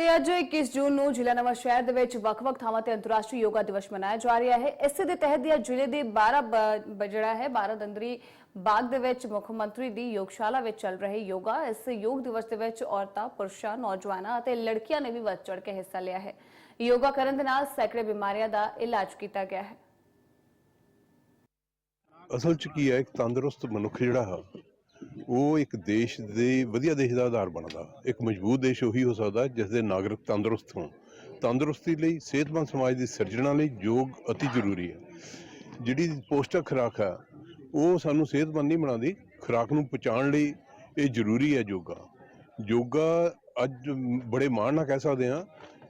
ਤੇ ਅੱਜ 21 ਜੂਨ ਨੂੰ ਜ਼ਿਲ੍ਹਾ ਨਵਾਂ ਸ਼ਹਿਰ ਦੇ ਵਿੱਚ ਵੱਖ-ਵੱਖ ਥਾਵਾਂ ਤੇ ਅੰਤਰਰਾਸ਼ਟਰੀ ਯੋਗਾ ਦਿਵਸ ਮਨਾਇਆ ਜਾ ਰਿਹਾ ਹੈ। ਇਸੇ ਦੇ ਤਹਿਤ ਦੀ ਜ਼ਿਲ੍ਹੇ ਦੇ 12 ਜਿਹੜਾ ਹੈ 12 ਦੰਦਰੀ ਬਾਗ ਦੇ ਵਿੱਚ ਮੁੱਖ ਮੰਤਰੀ ਦੀ ਯੋਗਸ਼ਾਲਾ ਵਿੱਚ ਚੱਲ ਰਹੇ ਯੋਗਾ। ਇਸ ਯੋਗ ਦਿਵਸ ਦੇ ਵਿੱਚ ਔਰਤਾਂ, ਪੁਰਸ਼ਾਂ, ਨੌਜਵਾਨਾਂ ਅਤੇ ਲੜਕੀਆਂ ਨੇ ਵੀ ਵੱਧ ਚੜ ਕੇ ਹਿੱਸਾ ਲਿਆ ਹੈ। ਯੋਗਾ ਕਰਨ ਦੇ ਨਾਲ ਸੈਕੜੇ ਬਿਮਾਰੀਆਂ ਦਾ ਇਲਾਜ ਕੀਤਾ ਗਿਆ ਹੈ। ਅਸਲ ਚ ਕੀ ਹੈ, ਇੱਕ ਤੰਦਰੁਸਤ ਮਨੁੱਖ ਜਿਹੜਾ ਹੈ ਉਹ ਇੱਕ ਦੇਸ਼ ਦੇ ਵਧੀਆ ਦੇਸ਼ ਦਾ ਆਧਾਰ ਬਣਦਾ। ਇੱਕ ਮਜ਼ਬੂਤ ਦੇਸ਼ ਉਹੀ ਹੋ ਸਕਦਾ ਜਿਸ ਦੇ ਨਾਗਰਿਕ ਤੰਦਰੁਸਤ ਹੋਣ। ਤੰਦਰੁਸਤੀ ਲਈ, ਸਿਹਤਮੰਦ ਸਮਾਜ ਦੀ ਸਿਰਜਣਾ ਲਈ ਯੋਗ ਅਤੀ ਜ਼ਰੂਰੀ ਹੈ। ਜਿਹੜੀ ਪੌਸ਼ਟਿਕ ਖੁਰਾਕ ਹੈ, ਉਹ ਸਾਨੂੰ ਸਿਹਤਮੰਦ ਨਹੀਂ ਬਣਾਉਂਦੀ, ਖੁਰਾਕ ਨੂੰ ਪਹੁੰਚਾਉਣ ਲਈ ਇਹ ਜ਼ਰੂਰੀ ਹੈ ਯੋਗਾ। ਯੋਗਾ ਅੱਜ ਬੜੇ ਮਾਣ ਨਾਲ ਕਹਿ ਸਕਦੇ ਹਾਂ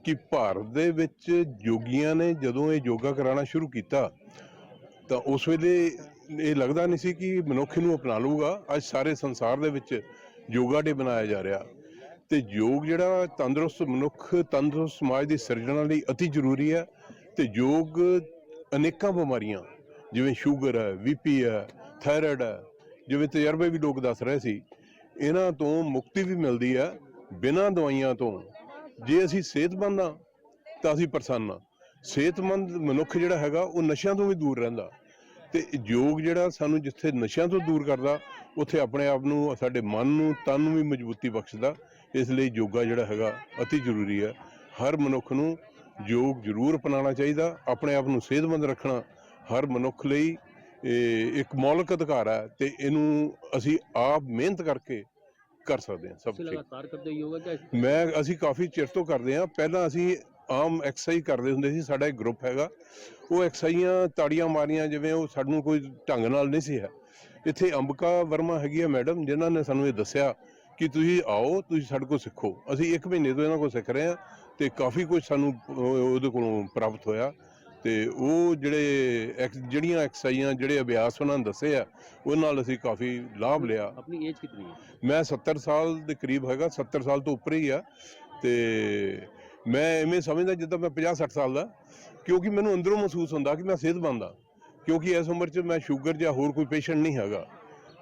ਕਿ ਭਾਰਤ ਦੇ ਵਿੱਚ ਯੋਗੀਆਂ ਨੇ ਜਦੋਂ ਇਹ ਯੋਗਾ ਕਰਾਉਣਾ ਸ਼ੁਰੂ ਕੀਤਾ ਤਾਂ ਉਸ ਵੇਲੇ ਇਹ ਲੱਗਦਾ ਨਹੀਂ ਸੀ ਕਿ ਮਨੁੱਖ ਨੂੰ ਅਪਣਾ ਲੂਗਾ ਅੱਜ ਸਾਰੇ ਸੰਸਾਰ ਦੇ ਵਿੱਚ ਯੋਗਾ ਡੇ ਬਣਾਇਆ ਜਾ ਰਿਹਾ। ਤੇ ਯੋਗ ਜਿਹੜਾ ਤੰਦਰੁਸਤ ਮਨੁੱਖ, ਤੰਦਰੁਸਤ ਸਮਾਜ ਦੀ ਸਿਰਜਣਾ ਲਈ ਅਤੀ ਜ਼ਰੂਰੀ ਹੈ ਤੇ ਯੋਗ ਅਨੇਕਾਂ ਬਿਮਾਰੀਆਂ, ਜਿਵੇਂ ਸ਼ੂਗਰ ਹੈ ਬੀਪੀ ਹੈ, ਥਾਇਰਾਇਡ ਹੈ, ਜਿਵੇਂ ਤਜਰਬੇ ਵੀ ਲੋਕ ਦੱਸ ਰਹੇ ਸੀ, ਇਹਨਾਂ ਤੋਂ ਮੁਕਤੀ ਵੀ ਮਿਲਦੀ ਹੈ ਬਿਨਾਂ ਦਵਾਈਆਂ ਤੋਂ। ਜੇ ਅਸੀਂ ਸਿਹਤਮੰਦ ਹਾਂ ਤਾਂ ਅਸੀਂ ਪ੍ਰਸੰਨ ਹਾਂ। ਸਿਹਤਮੰਦ ਮਨੁੱਖ ਜਿਹੜਾ ਹੈਗਾ ਉਹ ਨਸ਼ਿਆਂ ਤੋਂ ਵੀ ਦੂਰ ਰਹਿੰਦਾ। ਤੇ ਯੋਗ ਜਿਹੜਾ ਸਾਨੂੰ ਜਿੱਥੇ ਨਸ਼ਿਆਂ ਤੋਂ ਦੂਰ ਕਰਦਾ ਉੱਥੇ ਆਪਣੇ ਆਪ ਨੂੰ ਸਾਡੇ ਮਨ ਨੂੰ ਤਨ ਨੂੰ ਵੀ ਮਜ਼ਬੂਤੀ ਬਖਸ਼ਦਾ। ਇਸ ਲਈ ਯੋਗਾ ਜਿਹੜਾ ਹੈਗਾ ਅਤੀ ਜ਼ਰੂਰੀ ਹੈ। ਹਰ ਮਨੁੱਖ ਨੂੰ ਯੋਗ ਜ਼ਰੂਰ ਅਪਣਾਉਣਾ ਚਾਹੀਦਾ ਆਪਣੇ ਆਪ ਨੂੰ ਸਿਹਤਮੰਦ ਰੱਖਣਾ ਹਰ ਮਨੁੱਖ ਲਈ ਇੱਕ ਮੌਲਿਕ ਅਧਿਕਾਰ ਹੈ ਤੇ ਇਹਨੂੰ ਅਸੀਂ ਆਪ ਮਿਹਨਤ ਕਰਕੇ ਕਰ ਸਕਦੇ ਹਾਂ ਸਭ ਠੀਕ। ਲਗਾਤਾਰ ਕਰਦੇ ਹੋ ਯੋਗਾ ਕਿ ਮੈਂ ਅਸੀਂ ਕਾਫੀ ਚਿਰ ਤੋਂ ਕਰਦੇ ਹਾਂ। ਪਹਿਲਾਂ ਅਸੀਂ ਆਮ ਐਕਸਰਸਾਈਜ਼ ਕਰਦੇ ਹੁੰਦੇ ਸੀ ਸਾਡਾ ਇੱਕ ਗਰੁੱਪ ਹੈਗਾ। ਉਹ ਐਕਸਰਸਾਈਜ਼ਾਂ ਤਾੜੀਆਂ ਮਾਰੀਆਂ ਜਿਵੇਂ ਉਹ ਸਾਨੂੰ ਕੋਈ ਢੰਗ ਨਾਲ ਨਹੀਂ ਸੀ ਹੈ। ਇੱਥੇ ਅੰਬਕਾ ਵਰਮਾ ਹੈਗੀ ਹੈ ਮੈਡਮ ਜਿਨ੍ਹਾਂ ਨੇ ਸਾਨੂੰ ਇਹ ਦੱਸਿਆ ਕਿ ਤੁਸੀਂ ਆਓ ਤੁਸੀਂ ਸਾਡੇ ਕੋਲ ਸਿੱਖੋ। ਅਸੀਂ 1 ਮਹੀਨੇ ਤੋਂ ਇਹਨਾਂ ਕੋਲ ਸਿੱਖ ਰਹੇ ਹਾਂ ਤੇ ਕਾਫੀ ਕੁਝ ਸਾਨੂੰ ਉਹਦੇ ਕੋਲੋਂ ਪ੍ਰਾਪਤ ਹੋਇਆ। ਤੇ ਉਹ ਜਿਹੜੇ ਜਿਹੜੀਆਂ ਐਕਸਰਸਾਈਜ਼ਾਂ ਜਿਹੜੇ ਅਭਿਆਸ ਉਹਨਾਂ ਨੇ ਦੱਸੇ ਆ ਉਹਨਾਂ ਨਾਲ ਅਸੀਂ ਕਾਫੀ ਲਾਭ ਲਿਆ। ਆਪਣੀ ਏਜ ਕਿੰਨੀ ਹੈ? ਮੈਂ 70 ਸਾਲ ਦੇ ਕਰੀਬ ਹੈਗਾ 70 ਸਾਲ ਤੋਂ ਉੱਪਰ ਹੀ ਆ। ਤੇ ਮੈਂ ਐਵੇਂ ਸਮਝਦਾ ਜਿੱਦਾਂ ਮੈਂ 50 60 ਸਾਲ ਦਾ, ਕਿਉਂਕਿ ਮੈਨੂੰ ਅੰਦਰੋਂ ਮਹਿਸੂਸ ਹੁੰਦਾ ਕਿ ਮੈਂ ਸਿਹਤਮੰਦ ਆ ਕਿਉਂਕਿ ਇਸ ਉਮਰ 'ਚ ਮੈਂ ਸ਼ੂਗਰ ਜਾਂ ਹੋਰ ਕੋਈ ਪੇਸ਼ੈਂਟ ਨਹੀਂ ਹੈਗਾ।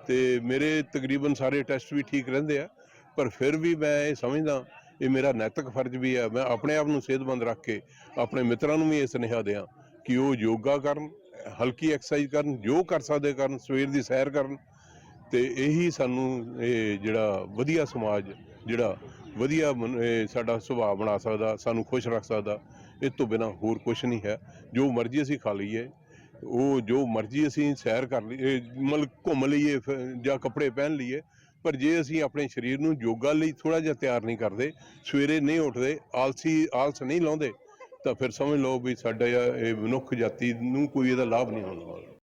ਤੇ ਮੇਰੇ ਤਕਰੀਬਨ ਸਾਰੇ ਟੈਸਟ ਵੀ ਠੀਕ ਰਹਿੰਦੇ ਆ, ਪਰ ਫਿਰ ਵੀ ਮੈਂ ਇਹ ਸਮਝਦਾ, ਇਹ ਮੇਰਾ ਨੈਤਿਕ ਫਰਜ਼ ਵੀ ਹੈ ਮੈਂ ਆਪਣੇ ਆਪ ਨੂੰ ਸਿਹਤਮੰਦ ਰੱਖ ਕੇ ਆਪਣੇ ਮਿੱਤਰਾਂ ਨੂੰ ਵੀ ਇਹ ਸੁਨੇਹਾ ਦਿਆਂ ਕਿ ਉਹ ਯੋਗਾ ਕਰਨ, ਹਲਕੀ ਐਕਸਰਸਾਈਜ਼ ਕਰਨ, ਜੋ ਕਰ ਸਕਦੇ ਕਰਨ, ਸਵੇਰ ਦੀ ਸੈਰ ਕਰਨ। ਤੇ ਇਹੀ ਸਾਨੂੰ ਇਹ ਜਿਹੜਾ ਵਧੀਆ ਸਮਾਜ, ਜਿਹੜਾ ਵਧੀਆ ਮਨ- ਇਹ ਸਾਡਾ ਸੁਭਾਅ ਬਣਾ ਸਕਦਾ, ਸਾਨੂੰ ਖੁਸ਼ ਰੱਖ ਸਕਦਾ ਇਹ ਤੋਂ ਬਿਨਾ ਹੋਰ ਕੁਝ ਨਹੀਂ ਹੈ। ਜੋ ਮਰਜ਼ੀ ਅਸੀਂ ਖਾ ਲਈਏ, ਉਹ ਜੋ ਮਰਜ਼ੀ ਅਸੀਂ ਸੈਰ ਕਰ ਲਈਏ ਮਤਲਬ ਘੁੰਮ ਲਈਏ, ਫਿਰ ਜਾਂ ਕੱਪੜੇ ਪਹਿਨ ਲਈਏ, ਪਰ ਜੇ ਅਸੀਂ ਆਪਣੇ ਸਰੀਰ ਨੂੰ ਯੋਗਾ ਲਈ ਥੋੜਾ ਜਿਹਾ ਤਿਆਰ ਨਹੀਂ ਕਰਦੇ, ਸਵੇਰੇ ਨਹੀਂ ਉੱਠਦੇ, ਆਲਸੀ ਆਲਸ ਨਹੀਂ ਲਾਉਂਦੇ, ਤਾਂ ਫਿਰ ਸਮਝ ਲਓ ਵੀ ਸਾਡਾ ਇਹ ਮਨੁੱਖ ਜਾਤੀ ਨੂੰ ਕੋਈ ਇਹਦਾ ਲਾਭ ਨਹੀਂ ਹੋਣਾ